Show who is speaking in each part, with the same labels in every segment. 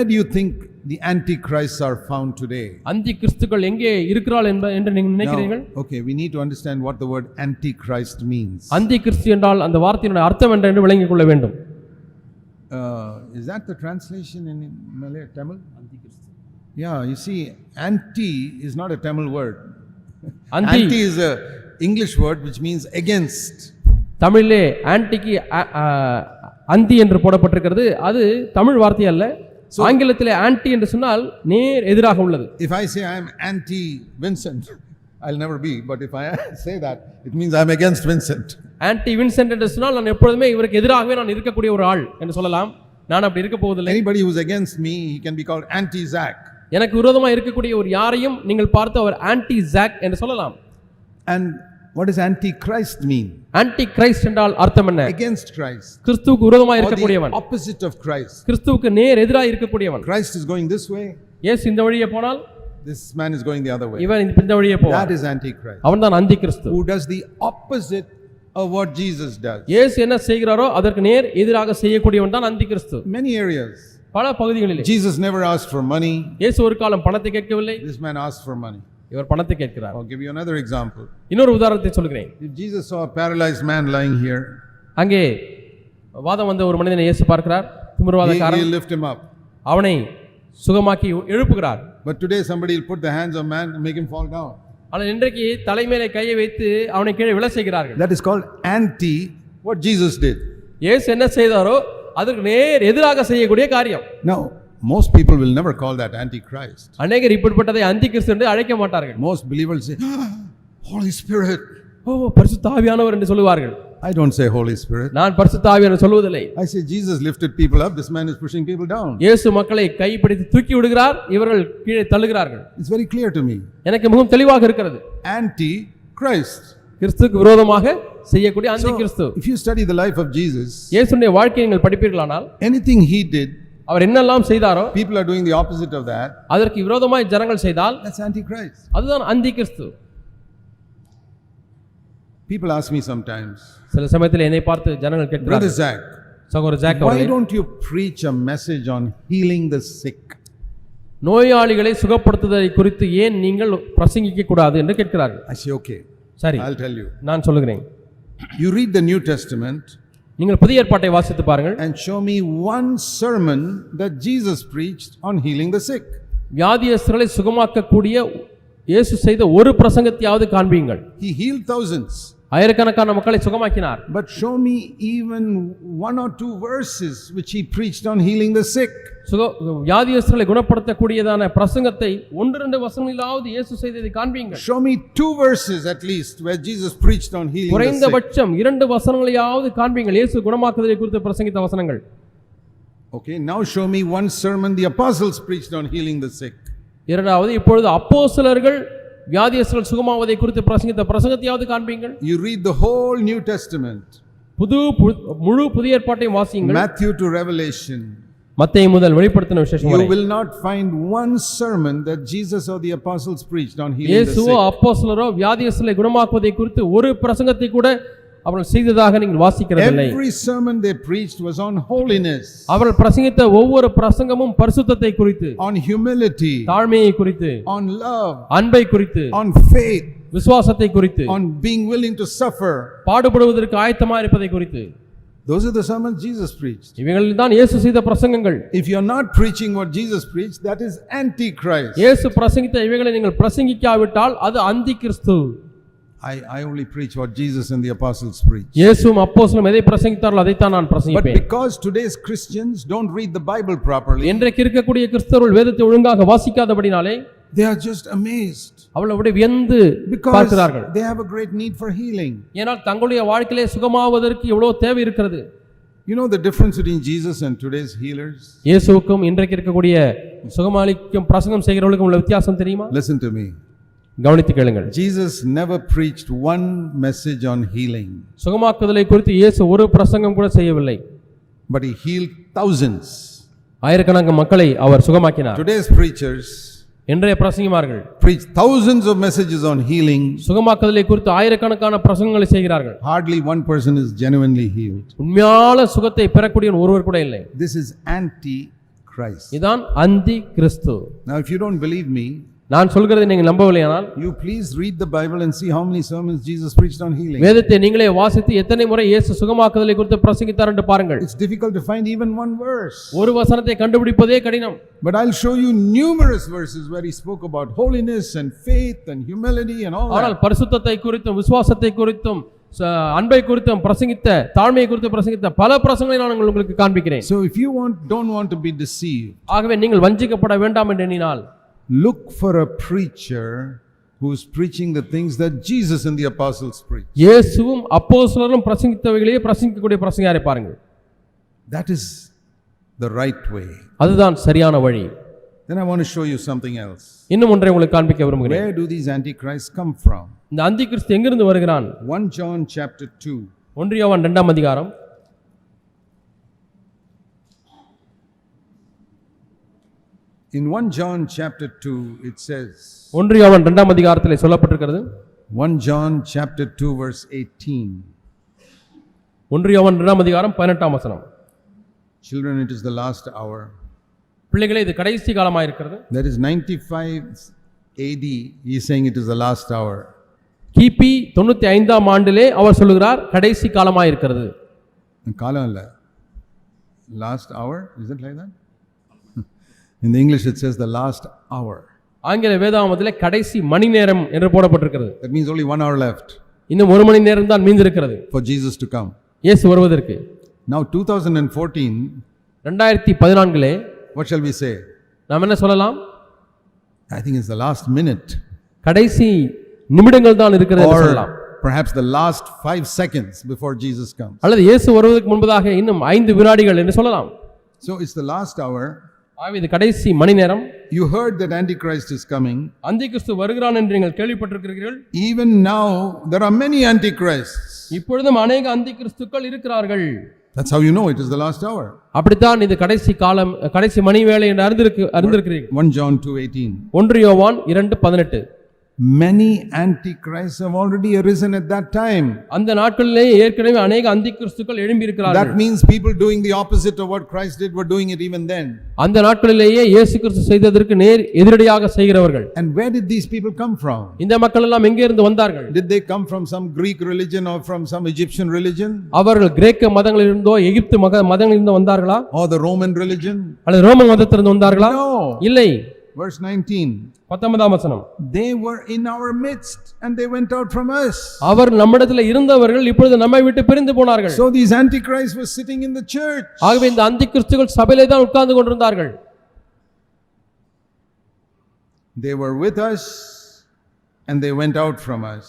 Speaker 1: where do you think the antichrists are found today?
Speaker 2: அந்தி கிறிஸ்துக்கள் எங்கே இருக்கிறாள் என்ப என்று நீங்கள் நினைக்கிறீர்கள்
Speaker 1: Now, okay, we need to understand what the word antichrist means.
Speaker 2: அந்தி கிறிஸ்து என்றால் அந்த வார்த்தையினுடைய அர்த்தம் என்ன என்று விளங்கிக் கொள்ள வேண்டும்
Speaker 1: Uh, is that the translation in Malay, Tamil? Yeah, you see, anti is not a Tamil word.
Speaker 2: Anti.
Speaker 1: Anti is a English word which means against.
Speaker 2: தமிழிலே ஆன்டிக்கு அ- அ- அந்தி என்று போடப்பட்டிருக்கிறது அது தமிழ் வார்த்தை அல்ல ஆங்கிலத்திலே ஆன்டி என்று சொன்னால் நேர் எதிராக உள்ளது
Speaker 1: If I say I'm anti Vincent, I'll never be, but if I say that, it means I'm against Vincent.
Speaker 2: Anti Vincent என்று சொன்னால் நான் எப்பொழுதுமே இவருக்கு எதிராகவே நான் இருக்கக்கூடிய ஒரு ஆள் என்று சொல்லலாம் நான் அப்படி இருக்க போவதில்லை
Speaker 1: Anybody who's against me, he can be called anti Zach.
Speaker 2: எனக்கு விரோதமாக இருக்கக்கூடிய ஒரு யாரையும் நீங்கள் பார்த்து அவர் ஆன்டி ஜாக் என்று சொல்லலாம்
Speaker 1: And what does antichrist mean?
Speaker 2: Antichrist என்றால் அர்த்தம் என்ன
Speaker 1: Against Christ.
Speaker 2: கிறிஸ்துவுக்கு விரோதமாக இருக்கக்கூடியவன்
Speaker 1: opposite of Christ.
Speaker 2: கிறிஸ்துவுக்கு நேர் எதிராக இருக்கக்கூடியவன்
Speaker 1: Christ is going this way,
Speaker 2: இயேசு இந்த வழியே போனால்
Speaker 1: this man is going the other way.
Speaker 2: இவன் இந்த- இந்த வழியே போவான்
Speaker 1: That is antichrist.
Speaker 2: அவன் தான் அந்தி கிறிஸ்து
Speaker 1: Who does the opposite of what Jesus does.
Speaker 2: இயேசு என்ன செய்கிறாரோ அதற்கு நேர் எதிராக செய்யக்கூடியவன் தான் அந்தி கிறிஸ்து
Speaker 1: Many areas.
Speaker 2: பல பகுதிகளிலே
Speaker 1: Jesus never asked for money.
Speaker 2: இயேசு ஒரு காலம் பணத்தை கேட்கவில்லை
Speaker 1: This man asked for money.
Speaker 2: இவர் பணத்தை கேட்கிறார்
Speaker 1: I'll give you another example.
Speaker 2: இன்னொரு உதாரணத்தை சொல்கிறேன்
Speaker 1: If Jesus saw a paralyzed man lying here,
Speaker 2: அங்கே வாதம் வந்த ஒரு மனிதனை இயேசு பார்க்கிறார்
Speaker 1: he,
Speaker 2: திமிர்வாதக்காரன்
Speaker 1: he'll lift him up.
Speaker 2: அவனை சுகமாக்கி எழுப்புகிறார்
Speaker 1: But today somebody will put the hands of man and make him fall down.
Speaker 2: ஆனால் இன்றைக்கு தலைமையிலே கையை வைத்து அவனை கீழே விழ செய்கிறார்கள்
Speaker 1: That is called anti what Jesus did.
Speaker 2: இயேசு என்ன செய்தாரோ அதற்கு நேர் எதிராக செய்யக்கூடிய காரியம்
Speaker 1: Now, most people will never call that antichrist.
Speaker 2: அநேகர் இப்படிப்பட்டதை அந்தி கிறிஸ்து என்று அழைக்க மாட்டார்கள்
Speaker 1: Most believers say, "Ah, Holy Spirit.
Speaker 2: ஓ பரிசுத்த ஆவியானவர் என்று சொல்லுவார்கள்
Speaker 1: I don't say Holy Spirit.
Speaker 2: நான் பரிசுத்த ஆவியானவர் சொல்வதில்லை
Speaker 1: I say Jesus lifted people up. This man is pushing people down.
Speaker 2: இயேசு மக்களை கைப்பிடித்து தூக்கி விடுகிறார் இவர்கள் கீழே தள்ளுகிறார்கள்
Speaker 1: It's very clear to me.
Speaker 2: எனக்கு மிகவும் தெளிவாக இருக்கிறது
Speaker 1: Anti-Christ.
Speaker 2: கிறிஸ்துக்கு விரோதமாக செய்யக்கூடிய அந்தி கிறிஸ்து
Speaker 1: If you study the life of Jesus,
Speaker 2: இயேசுடைய வாழ்க்கையை நீங்கள் படிப்பீர்களானால்
Speaker 1: anything he did,
Speaker 2: அவர் என்னெல்லாம் செய்தாரோ
Speaker 1: people are doing the opposite of that.
Speaker 2: அதற்கு விரோதமாய் ஜனங்கள் செய்தால்
Speaker 1: That's Antichrist.
Speaker 2: அதுதான் அந்தி கிறிஸ்து
Speaker 1: People ask me sometimes,
Speaker 2: சில சமயத்தில் என்னை பார்த்து ஜனங்கள்
Speaker 1: Brother
Speaker 2: கேட்கிறார்கள்
Speaker 1: Zach,
Speaker 2: சகோதரர் Zach
Speaker 1: why don't you preach a message on healing the sick?
Speaker 2: நோயாளிகளை சுகப்படுத்துதலை குறித்து ஏன் நீங்கள் பிரசங்கிக்க கூடாது என்று கேட்கிறார்கள்
Speaker 1: I say, okay,
Speaker 2: சரி
Speaker 1: I'll tell you.
Speaker 2: நான் சொல்லுகிறேன்
Speaker 1: You read the New Testament
Speaker 2: நீங்கள் புதிய ஏற்பாட்டை வாசித்து பாருங்கள்
Speaker 1: and show me one sermon that Jesus preached on healing the sick.
Speaker 2: வியாதியஸ்தர்களை சுகமாக்கக்கூடிய இயேசு செய்த ஒரு பிரசங்கத்தையாவது காண்பீங்கள்
Speaker 1: He healed thousands.
Speaker 2: ஆயிரக்கணக்கான மக்களை சுகமாக்கினார்
Speaker 1: But show me even one or two verses which he preached on healing the sick.
Speaker 2: சுக வியாதியஸ்தர்களை குணப்படுத்தக்கூடியதான பிரசங்கத்தை ஒன்று ரெண்டு வசனங்களாவது இயேசு செய்ததை காண்பீங்கள்
Speaker 1: Show me two verses at least where Jesus preached on healing.
Speaker 2: குறைந்தபட்சம் இரண்டு வசனங்களையாவது காண்பீங்கள் இயேசு குணமாக்குதலை குறித்து பிரசங்கித்த வசனங்கள்
Speaker 1: Okay, now show me one sermon the apostles preached on healing the sick.
Speaker 2: இரண்டாவது இப்பொழுது அப்போஸ்தலர்கள் வியாதியஸ்தர்கள் சுகமாவதை குறித்து பிரசங்கித்த பிரசங்கத்தையாவது காண்பீங்கள்
Speaker 1: You read the whole New Testament,
Speaker 2: புது முழு புதிய ஏற்பாட்டையும் வாசியுங்கள்
Speaker 1: Matthew to Revelation.
Speaker 2: மத்தேயு முதல் வெளிப்படுத்தின விசேஷம்
Speaker 1: You will not find one sermon that Jesus or the apostles preached on healing
Speaker 2: இயேசுவோ. அப்போஸ்தலரோ வியாதியஸ்தலை குணமாக்குவதை குறித்து ஒரு பிரசங்கத்தை கூட அவர்கள் செய்ததாக நீங்கள் வாசிக்கிறதில்லை.
Speaker 1: Every sermon they preached was on holiness,
Speaker 2: அவர்கள் பிரசங்கித்த ஒவ்வொரு பிரசங்கமும் பரிசுத்தத்தை குறித்து
Speaker 1: on humility,
Speaker 2: தாழ்மையை குறித்து
Speaker 1: on love,
Speaker 2: அன்பை குறித்து
Speaker 1: on faith,
Speaker 2: விசுவாசத்தை குறித்து
Speaker 1: on being willing to suffer.
Speaker 2: பாடுபடுவதற்கு ஆயத்தமா இருப்பதை குறித்து.
Speaker 1: Those are the sermons Jesus preached.
Speaker 2: இவைகளில் தான் இயேசு செய்த பிரசங்கங்கள்
Speaker 1: If you're not preaching what Jesus preached, that is antichrist.
Speaker 2: இயேசு பிரசங்கித்த இவைகளை நீங்கள் பிரசங்கிக்காவிட்டால் அது அந்தி கிறிஸ்து
Speaker 1: I, I only preach what Jesus and the apostles preached.
Speaker 2: இயேசுவும் அப்போஸ்தலரும் எதை பிரசங்கித்தார்களோ அதைத்தான் நான்
Speaker 1: But
Speaker 2: பிரசங்கிப்பேன்
Speaker 1: because today's Christians don't read the Bible properly,
Speaker 2: இன்றைக்கு இருக்கக்கூடிய கிறிஸ்தவர்கள் வேதத்தை ஒழுங்காக வாசிக்காதபடினாலே
Speaker 1: they are just amazed
Speaker 2: அவளை அப்படியே வியந்து பார்க்கிறார்கள்
Speaker 1: they have a great need for healing.
Speaker 2: ஏனால் தங்களுடைய வாழ்க்கையிலே சுகமாவதற்கு எவ்வளவு தேவை இருக்கிறது
Speaker 1: You know the difference between Jesus and today's healers?
Speaker 2: இயேசுவுக்கும் இன்றைக்கு இருக்கக்கூடிய சுகமாளிக்கும் பிரசங்கம் செய்கிறவர்களுக்கும் உள்ள வித்தியாசம் தெரியுமா
Speaker 1: Listen to me.
Speaker 2: கவனித்து கேளுங்கள்
Speaker 1: Jesus never preached one message on healing,
Speaker 2: சுகமாக்குதலை குறித்து இயேசு ஒரு பிரசங்கம் கூட செய்யவில்லை
Speaker 1: but he healed thousands.
Speaker 2: ஆயிரக்கணக்கான மக்களை அவர் சுகமாக்கினார்
Speaker 1: Today's preachers
Speaker 2: இன்றைய பிரசங்கிமார்கள்
Speaker 1: preach thousands of messages on healing.
Speaker 2: சுகமாக்குதலை குறித்து ஆயிரக்கணக்கான பிரசங்கங்களை செய்கிறார்கள்
Speaker 1: Hardly one person is genuinely healed.
Speaker 2: உண்மையான சுகத்தை பெறக்கூடிய ஒருவர் கூட இல்லை
Speaker 1: This is anti Antichrist.
Speaker 2: இதான் அந்தி கிறிஸ்து
Speaker 1: Now, if you don't believe me,
Speaker 2: நான் சொல்கிறதை நீங்கள் நம்பவில்லையானால்
Speaker 1: you please read the Bible and see how many sermons Jesus preached on healing.
Speaker 2: வேதத்தை நீங்களே வாசித்து எத்தனை முறை இயேசு சுகமாக்குதலை குறித்து பிரசங்கித்தார் என்று பாருங்கள்
Speaker 1: It's difficult to find even one verse.
Speaker 2: ஒரு வசனத்தை கண்டுபிடிப்பதே கடினம்
Speaker 1: But I'll show you numerous verses where he spoke about holiness and faith and humility and all
Speaker 2: ஆனால்
Speaker 1: that.
Speaker 2: பரிசுத்தத்தை குறித்தும் விசுவாசத்தை குறித்தும் அன்பை குறித்தும் பிரசங்கித்த தாழ்மையை குறித்து பிரசங்கித்த பல பிரசங்களை நான் உங்களுக்கு காண்பிக்கிறேன்
Speaker 1: So if you want, don't want to be deceived,
Speaker 2: ஆகவே நீங்கள் வஞ்சிக்கப்பட வேண்டாம் என்று எண்ணினால்
Speaker 1: look for a preacher who's preaching the things that Jesus and the apostles preached.
Speaker 2: இயேசுவும் அப்போஸ்தலரும் பிரசங்கித்தவைகளையே பிரசங்கிக்கக்கூடிய பிரசங்கியாரை பாருங்கள்
Speaker 1: That is the right way.
Speaker 2: அதுதான் சரியான வழி
Speaker 1: Then I want to show you something else.
Speaker 2: இன்னும் ஒன்றை உங்களுக்கு காண்பிக்க விரும்புகிறேன்
Speaker 1: Where do these antichrists come from?
Speaker 2: இந்த அந்தி கிறிஸ்து எங்கிருந்து வருகிறான்
Speaker 1: 1 John chapter 2.
Speaker 2: ஒன்றியவன் இரண்டாம் அதிகாரம்
Speaker 1: In 1 John chapter 2, it says,
Speaker 2: ஒன்றியவன் இரண்டாம் அதிகாரத்தில் சொல்லப்பட்டிருக்கிறது
Speaker 1: 1 John chapter 2, verse 18.
Speaker 2: ஒன்றியவன் இரண்டாம் அதிகாரம் பதினெட்டாம் வசனம்
Speaker 1: Children, it is the last hour.
Speaker 2: பிள்ளைகளே இது கடைசி காலமாக இருக்கிறது
Speaker 1: That is 95 AD. He is saying it is the last hour.
Speaker 2: கிபி தொண்ணூத்தி ஐந்தாம் ஆண்டிலே அவர் சொல்லுகிறார் கடைசி காலமாக இருக்கிறது
Speaker 1: Kalam illa. Last hour? Is it like that? In the English, it says the last hour.
Speaker 2: ஆங்கில வேதாகமத்திலே கடைசி மணி நேரம் என்று போடப்பட்டிருக்கிறது
Speaker 1: That means only one hour left
Speaker 2: இன்னும் ஒரு மணி நேரம் தான் மீந்திருக்கிறது
Speaker 1: for Jesus to come.
Speaker 2: இயேசு வருவதற்கு
Speaker 1: Now, 2014,
Speaker 2: ரெண்டாயிரத்தி பதினான்கிலே
Speaker 1: what shall we say?
Speaker 2: நாம் என்ன சொல்லலாம்
Speaker 1: I think it's the last minute.
Speaker 2: கடைசி நிமிடங்கள் தான் இருக்கிறது என்று சொல்லலாம்
Speaker 1: Or perhaps the last five seconds before Jesus comes.
Speaker 2: அல்லது இயேசு வருவதற்கு முன்பதாக இன்னும் ஐந்து வினாடிகள் என்று சொல்லலாம்
Speaker 1: So it's the last hour.
Speaker 2: ஆகவே இது கடைசி மணி நேரம்
Speaker 1: you heard Christ is is
Speaker 2: அந்தி கிறிஸ்து வருகிறான் என்று நீங்கள் கேள்விப்பட்டிருக்கிறீர்கள்.
Speaker 1: Even now there are many antichrists.
Speaker 2: இப்பொழுதும் अनेक அந்திகிறிஸ்துக்கள் இருக்கிறார்கள்.
Speaker 1: That's how you know it is the last hour.
Speaker 2: அப்படித்தான் இது கடைசி காலம் கடைசி மணி வேலை என்று அறிந்திருக்கு அறிந்திருக்கிறீர்கள்.
Speaker 1: 1 John 2:18
Speaker 2: 1 Yovan 2:18
Speaker 1: many antichrist have already arisen at that time
Speaker 2: அந்த நாட்களிலே ஏற்கனவே அநேக அந்தி கிறிஸ்துக்கள் எழும்பி இருக்கிறார்கள்
Speaker 1: that means people doing the opposite of what Christ did were doing it even then
Speaker 2: அந்த நாட்களிலேயே இயேசு கிறிஸ்து செய்ததற்கு நேர் எதிரடியாக செய்கிறவர்கள்.
Speaker 1: And where did these people come from
Speaker 2: இந்த மக்கள் எல்லாம் எங்கே இருந்து வந்தார்கள்?
Speaker 1: Did they come from some Greek religion or from some Egyptian religion
Speaker 2: அவர்கள் கிரேக்க மதங்களிலிருந்தோ எகிப்து மத மதங்களில் வந்தார்களா?
Speaker 1: ஆர் தி ரோமன் ரிலிஜன்
Speaker 2: அல்லது ரோமன் மதத்திலிருந்து வந்தார்களா? இல்லை.
Speaker 1: Verse 19.
Speaker 2: பத்தொன்பதாம் வசனம்
Speaker 1: They were in our midst and they went out from us.
Speaker 2: அவர் நம்மிடத்தில் இருந்தவர்கள் இப்பொழுது நம்மை விட்டு பிரிந்து போனார்கள்
Speaker 1: So these antichrists were sitting in the church.
Speaker 2: ஆகவே இந்த அந்தி கிறிஸ்துகள் சபையிலே தான் உட்கார்ந்து கொண்டிருந்தார்கள்
Speaker 1: They were with us and they went out from us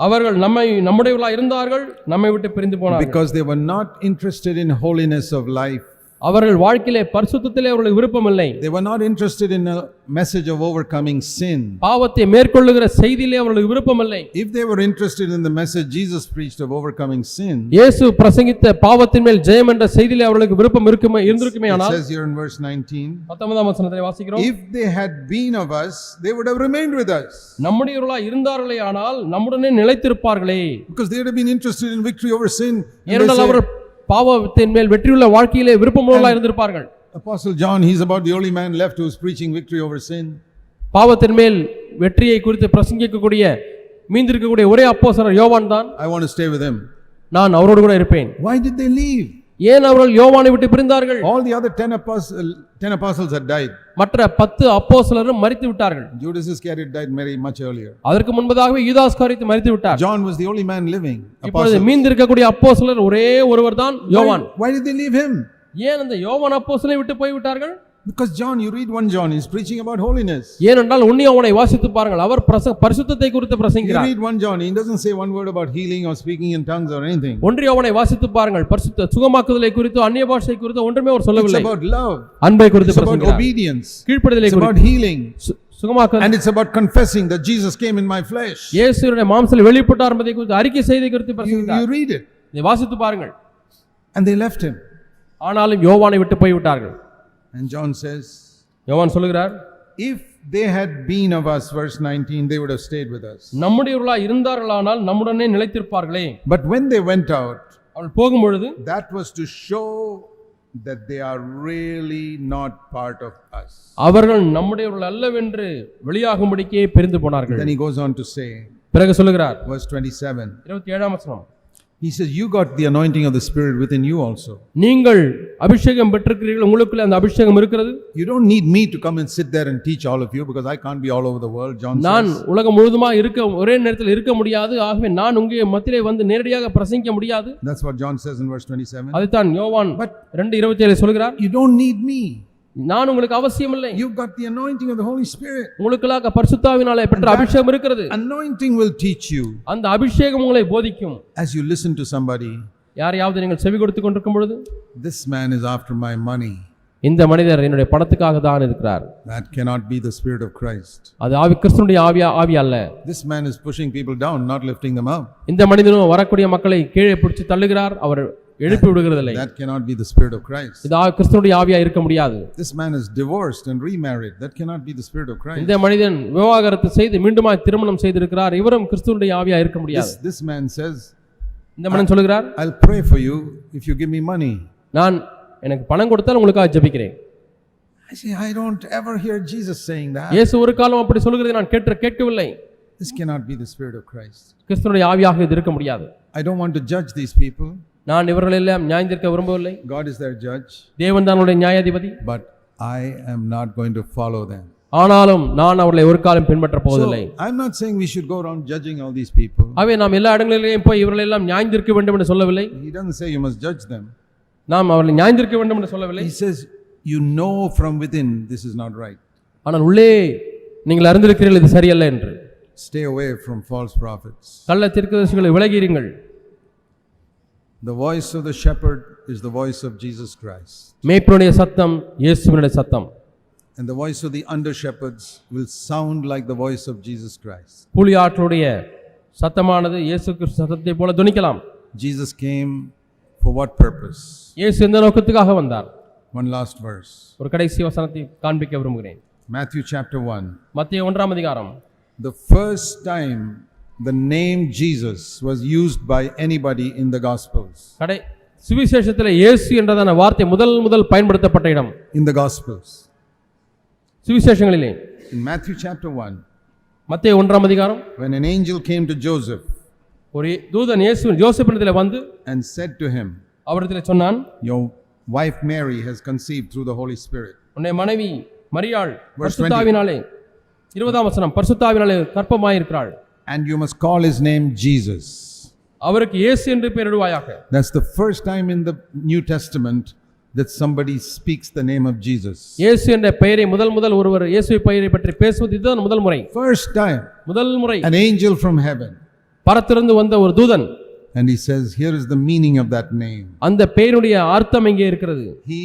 Speaker 2: அவர்கள் நம்மை நம்முடையவர்களாக இருந்தார்கள் நம்மை விட்டு பிரிந்து போனார்கள்
Speaker 1: because they were not interested in holiness of life.
Speaker 2: அவர்கள் வாழ்க்கையிலே பரிசுத்தத்திலே அவர்களுக்கு விருப்பமில்லை
Speaker 1: They were not interested in a message of overcoming sin.
Speaker 2: பாவத்தை மேற்கொள்ளுகிற செய்தியிலே அவர்களுக்கு விருப்பமில்லை
Speaker 1: If they were interested in the message Jesus preached of overcoming sin,
Speaker 2: இயேசு பிரசங்கித்த பாவத்தின் மேல் ஜெயம் என்ற செய்தியிலே அவர்களுக்கு விருப்பம் இருக்குமே இருந்திருக்குமே ஆனால்
Speaker 1: says here in verse 19,
Speaker 2: பத்தொன்பதாம் வசனத்தை வாசிக்கிறோம்
Speaker 1: if they had been of us, they would have remained with us
Speaker 2: நம்முடையவர்களா இருந்தார்களே ஆனால் நம்முடனே நிலைத்திருப்பார்களே
Speaker 1: because they would have been interested in victory over sin.
Speaker 2: ஏனென்றால் அவர்கள் பாவத்தின் மேல் வெற்றியுள்ள வாழ்க்கையிலே விருப்பமுள்ளவர்களா இருந்திருப்பார்கள்
Speaker 1: Apostle John, he's about the only man left who's preaching victory over sin.
Speaker 2: பாவத்தின் மேல் வெற்றியை குறித்து பிரசங்கிக்கக்கூடிய மீந்திருக்கக்கூடிய ஒரே அப்போஸ்தலர் யோவான் தான்
Speaker 1: I want to stay with him.
Speaker 2: நான் அவரோடு கூட இருப்பேன்
Speaker 1: Why did they leave?
Speaker 2: ஏன் அவர்கள் யோவானை விட்டு பிரிந்தார்கள்
Speaker 1: All the other 10 apostles, 10 apostles had died.
Speaker 2: மற்ற பத்து அப்போஸ்தலரும் மரித்து விட்டார்கள்
Speaker 1: Judas Iscariot died very much earlier.
Speaker 2: அதற்கு முன்பதாகவே யூதாஸ் காரியத்தை மரித்து விட்டார்
Speaker 1: John was the only man living.
Speaker 2: இப்பொழுது. மீந்திருக்கக்கூடிய அப்போஸ்தலர் ஒரே ஒருவர் தான் யோவான்
Speaker 1: Why did they leave him?
Speaker 2: ஏன் அந்த யோவான் அப்போஸ்தலனை விட்டு போய் விட்டார்கள்
Speaker 1: Because John, you read 1 John, he's preaching about holiness.
Speaker 2: ஏனென்றால் உன்னி அவனை வாசித்து பாருங்கள் அவர் பிரச பரிசுத்தத்தை குறித்து
Speaker 1: You
Speaker 2: பிரசங்கிறார்
Speaker 1: read 1 John, he doesn't say one word about healing or speaking in tongues or anything.
Speaker 2: ஒன்றிய அவனை வாசித்து பாருங்கள் பரிசுத்த சுகமாக்குதலை குறித்து அந்நிய பாஷை குறித்து ஒன்றுமே அவர்
Speaker 1: It's
Speaker 2: சொல்லவில்லை
Speaker 1: about love,
Speaker 2: அன்பை குறித்து
Speaker 1: it's about obedience,
Speaker 2: கீழ்ப்படுதலை
Speaker 1: it's about
Speaker 2: குறித்து
Speaker 1: healing,
Speaker 2: சுகமாக்குதல்
Speaker 1: and it's about confessing that Jesus came in my flesh.
Speaker 2: இயேசுடைய மாம்சத்தில் வெளிப்பட்டார் என்பதை குறித்து அறிக்கை செய்தி குறித்து
Speaker 1: You,
Speaker 2: பிரசங்கித்தார்
Speaker 1: you read it.
Speaker 2: இதை வாசித்து பாருங்கள்
Speaker 1: And they left him.
Speaker 2: ஆனாலும் யோவானை விட்டு போய் விட்டார்கள்
Speaker 1: And John says,
Speaker 2: யோவான் சொல்லுகிறார்
Speaker 1: if they had been of us, verse 19, they would have stayed with us.
Speaker 2: நம்முடையவர்களா இருந்தார்களானால் நம்முடனே நிலைத்திருப்பார்களே
Speaker 1: But when they went out,
Speaker 2: அவள் போகும் பொழுது
Speaker 1: that was to show that they are really not part of us.
Speaker 2: அவர்கள் நம்முடையவர்கள் அல்லவென்று வெளியாகும்படிக்கே பிரிந்து போனார்கள்
Speaker 1: Then he goes on to say,
Speaker 2: பிறகு சொல்லுகிறார்
Speaker 1: verse 27,
Speaker 2: இருபத்தி ஏழாம் வசனம்
Speaker 1: he says, You got the anointing of the Spirit within you also.
Speaker 2: நீங்கள் அபிஷேகம் பெற்றிருக்கிறீர்கள் உங்களுக்குள்ள அந்த அபிஷேகம் இருக்கிறது
Speaker 1: You don't need me to come and sit there and teach all of you because I can't be all over the world. John
Speaker 2: நான்
Speaker 1: says,
Speaker 2: உலகம் முழுதுமா இருக்க ஒரே நேரத்தில் இருக்க முடியாது ஆகவே நான் உங்க மத்தியிலே வந்து நேரடியாக பிரசங்கிக்க முடியாது
Speaker 1: That's what John says in verse 27.
Speaker 2: அதுதான் யோவான் ரெண்டு இருபத்தி ஏழு சொல்கிறார்
Speaker 1: You don't need me.
Speaker 2: நான் உங்களுக்கு அவசியம் இல்லை
Speaker 1: You've got the anointing of the Holy Spirit.
Speaker 2: உங்களுக்குள்ளாக பரிசுத்தாவினாலே பெற்ற அபிஷேகம் இருக்கிறது
Speaker 1: Anointing will teach you
Speaker 2: அந்த அபிஷேகம் உங்களை போதிக்கும்
Speaker 1: as you listen to somebody.
Speaker 2: யாரையாவது நீங்கள் செவி கொடுத்து கொண்டிருக்கும் பொழுது
Speaker 1: This man is after my money.
Speaker 2: இந்த மனிதர் என்னுடைய பணத்துக்காக தான் இருக்கிறார்
Speaker 1: That cannot be the Spirit of Christ.
Speaker 2: அது ஆவி கிறிஸ்துனுடைய ஆவியா ஆவி அல்ல
Speaker 1: This man is pushing people down, not lifting them up.
Speaker 2: இந்த மனிதனும் வரக்கூடிய மக்களை கீழே பிடிச்சு தள்ளுகிறார் அவர் எழுப்பி விடுகிறதில்லை
Speaker 1: That cannot be the Spirit of Christ.
Speaker 2: இது கிறிஸ்துனுடைய ஆவியா இருக்க முடியாது
Speaker 1: This man is divorced and remarried. That cannot be the Spirit of Christ.
Speaker 2: இந்த மனிதன் விவாகரத்து செய்து மீண்டுமா திருமணம் செய்திருக்கிறார் இவரும் கிறிஸ்துவனுடைய ஆவியா இருக்க முடியாது
Speaker 1: This, this man says,
Speaker 2: இந்த மனிதன் சொல்லுகிறார்
Speaker 1: I'll pray for you if you give me money.
Speaker 2: நான் எனக்கு பணம் கொடுத்தால் உங்களுக்காக ஜெபிக்கிறேன்
Speaker 1: I say, I don't ever hear Jesus saying that.
Speaker 2: இயேசு ஒரு காலம் அப்படி சொல்லுகிறதை நான் கேட்டு கேட்கவில்லை
Speaker 1: This cannot be the Spirit of Christ.
Speaker 2: கிறிஸ்துவனுடைய ஆவியாக இது இருக்க முடியாது
Speaker 1: I don't want to judge these people.
Speaker 2: நான் இவர்களெல்லாம் நியாயந்திருக்க விரும்பவில்லை
Speaker 1: God is their judge.
Speaker 2: தேவன் தான் அவருடைய நியாயாதிபதி
Speaker 1: But I am not going to follow them.
Speaker 2: ஆனாலும் நான் அவர்களை ஒரு காலம் பின்பற்ற போவதில்லை
Speaker 1: I'm not saying we should go around judging all these people.
Speaker 2: ஆகவே நாம் எல்லா இடங்களிலேயும் போய் இவர்கள் எல்லாம் நியாயந்திருக்க வேண்டும் என்று சொல்லவில்லை
Speaker 1: He doesn't say you must judge them.
Speaker 2: நாம் அவர்களை நியாயந்திருக்க வேண்டும் என்று சொல்லவில்லை
Speaker 1: He says, You know from within this is not right.
Speaker 2: ஆனால் உள்ளே நீங்கள் அறிந்திருக்கிறீர்கள் இது சரியல்ல என்று
Speaker 1: Stay away from false prophets.
Speaker 2: கள்ள தீர்க்கதரிசிகளை விலகியிருங்கள்
Speaker 1: The voice of the shepherd is the voice of Jesus Christ.
Speaker 2: மேய்ப்பனுடைய சத்தம் இயேசுவினுடைய சத்தம்
Speaker 1: And the voice of the under shepherds will sound like the voice of Jesus Christ.
Speaker 2: கூலி ஆட்களுடைய சத்தமானது இயேசு கிறிஸ்து சத்தத்தை போல துணிக்கலாம்
Speaker 1: Jesus came for what purpose?
Speaker 2: இயேசு எந்த நோக்கத்துக்காக வந்தார்
Speaker 1: One last verse.
Speaker 2: ஒரு கடைசி வசனத்தை காண்பிக்க விரும்புகிறேன்
Speaker 1: Matthew chapter 1.
Speaker 2: மத்திய ஒன்றாம் அதிகாரம்
Speaker 1: The first time the name Jesus was used by anybody in the Gospels.
Speaker 2: கடை சுவிசேஷத்தில் இயேசு என்றதான வார்த்தை முதல் முதல் பயன்படுத்தப்பட்ட இடம்
Speaker 1: In the Gospels.
Speaker 2: சுவிசேஷங்களிலே
Speaker 1: In Matthew chapter 1,
Speaker 2: மத்திய ஒன்றாம் அதிகாரம்
Speaker 1: when an angel came to Joseph
Speaker 2: ஒரு தூதன் இயேசு ஜோசப்பினத்தில் வந்து
Speaker 1: and said to him,
Speaker 2: அவரிடத்தில் சொன்னான்
Speaker 1: Your wife Mary has conceived through the Holy Spirit.
Speaker 2: உன்னை மனைவி மரியாள் பரிசுத்தாவினாலே இருபதாம் வசனம் பரிசுத்தாவினாலே கற்பமாயிருக்கிறாள்
Speaker 1: And you must call his name Jesus.
Speaker 2: அவருக்கு இயேசு என்று பெயரிடுவாயாக
Speaker 1: That's the first time in the New Testament that somebody speaks the name of Jesus.
Speaker 2: இயேசு என்ற பெயரை முதல் முதல் ஒருவர் இயேசு பெயரை பற்றி பேசுவது இதுதான் முதல் முறை
Speaker 1: First time,
Speaker 2: முதல் முறை
Speaker 1: an angel from heaven.
Speaker 2: பரத்திலிருந்து வந்த ஒரு தூதன்
Speaker 1: And he says, Here is the meaning of that name.
Speaker 2: அந்த பெயருடைய அர்த்தம் இங்கே இருக்கிறது
Speaker 1: He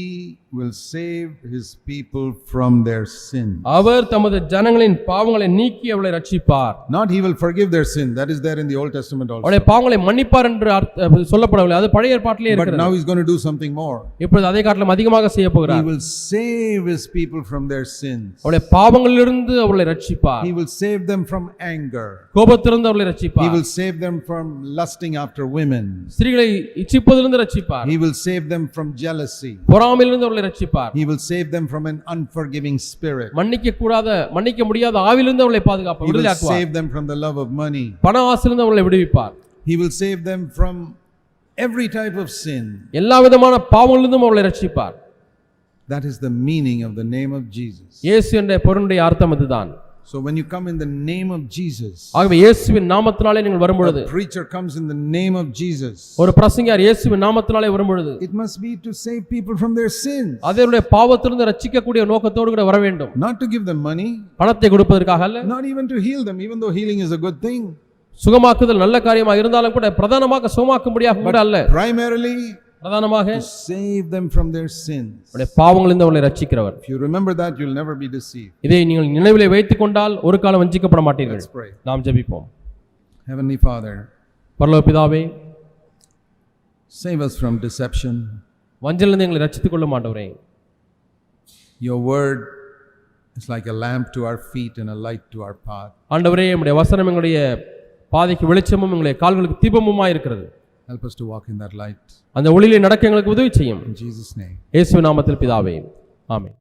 Speaker 1: will save his people from their sin.
Speaker 2: அவர் தமது ஜனங்களின் பாவங்களை நீக்கி அவளை ரட்சிப்பார்
Speaker 1: Not he will forgive their sin. That is there in the Old Testament also.
Speaker 2: அவளுடைய பாவங்களை மன்னிப்பார் என்று சொல்லப்படவில்லை அது பழைய ஏற்பாட்டிலே
Speaker 1: But
Speaker 2: இருக்கிறது
Speaker 1: now he's going to do something more.
Speaker 2: இப்பொழுது அதை காட்டிலும் அதிகமாக செய்ய
Speaker 1: He
Speaker 2: போகிறார்
Speaker 1: will save his people from their sins.
Speaker 2: அவளுடைய பாவங்களிலிருந்து அவளை ரட்சிப்பார்
Speaker 1: He will save them from anger.
Speaker 2: கோபத்திலிருந்து அவளை
Speaker 1: He
Speaker 2: ரட்சிப்பார்
Speaker 1: will save them from lusting after women.
Speaker 2: ஸ்திரீகளை இச்சிப்பதிலிருந்து ரட்சிப்பார்
Speaker 1: He will save them from jealousy.
Speaker 2: பொறாமையிலிருந்து அவளை ரட்சிப்பார்
Speaker 1: He will save them from an unforgiving spirit.
Speaker 2: மன்னிக்க கூடாத மன்னிக்க முடியாத ஆவிலிருந்து அவளை
Speaker 1: He
Speaker 2: பாதுகாப்பார்
Speaker 1: will
Speaker 2: விடுதலையாக்குவார்
Speaker 1: save them from the love of money.
Speaker 2: பண ஆசிலிருந்து அவளை விடுவிப்பார்
Speaker 1: He will save them from every type of sin.
Speaker 2: எல்லா விதமான பாவங்களிலிருந்தும் அவளை ரட்சிப்பார்
Speaker 1: That is the meaning of the name of Jesus.
Speaker 2: இயேசு என்ற பொருளுடைய அர்த்தம் இதுதான்
Speaker 1: So when you come in the name of Jesus,
Speaker 2: ஆகவே இயேசுவின் நாமத்தினாலே நீங்கள் வரும்பொழுது
Speaker 1: a preacher comes in the name of Jesus.
Speaker 2: ஒரு பிரசங்கியார் இயேசுவின் நாமத்தினாலே வரும்பொழுது
Speaker 1: It must be to save people from their sins,
Speaker 2: அதனுடைய பாவத்திலிருந்து ரட்சிக்கக்கூடிய நோக்கத்தோடு கூட வர வேண்டும்
Speaker 1: not to give them money,
Speaker 2: பணத்தை கொடுப்பதற்காக அல்ல
Speaker 1: not even to heal them, even though healing is a good thing.
Speaker 2: சுகமாக்குதல் நல்ல காரியமாக இருந்தாலும் கூட பிரதானமாக சுகமாக்கும்படியாக கூட அல்ல
Speaker 1: Primarily,
Speaker 2: பிரதானமாக
Speaker 1: save them from their sins.
Speaker 2: அவருடைய பாவங்களிலிருந்து அவளை ரட்சிக்கிறவர்
Speaker 1: If you remember that, you'll never be deceived.
Speaker 2: இதை நீங்கள் நினைவிலே வைத்துக் கொண்டால் ஒரு காலம் வஞ்சிக்கப்பட மாட்டீர்கள். நாம் ஜெபிப்போம்
Speaker 1: Heavenly Father,
Speaker 2: பரலோக பிதாவே
Speaker 1: save us from deception.
Speaker 2: வஞ்சலிருந்து எங்களை ரட்சித்துக் கொள்ள மாட்டவரே
Speaker 1: Your word is like a lamp to our feet and a light to our path.
Speaker 2: ஆண்டவரே நம்முடைய வசனம் எங்களுடைய பாதைக்கு வெளிச்சமும் எங்களுடைய கால்களுக்கு தீபமுமாய் இருக்கிறது
Speaker 1: Help us to walk in that light.
Speaker 2: அந்த ஒளியிலே நடக்க எங்களுக்கு உதவி செய்யும்
Speaker 1: In Jesus' name.
Speaker 2: இயேசு நாமத்தில் பிதாவே ஆமென்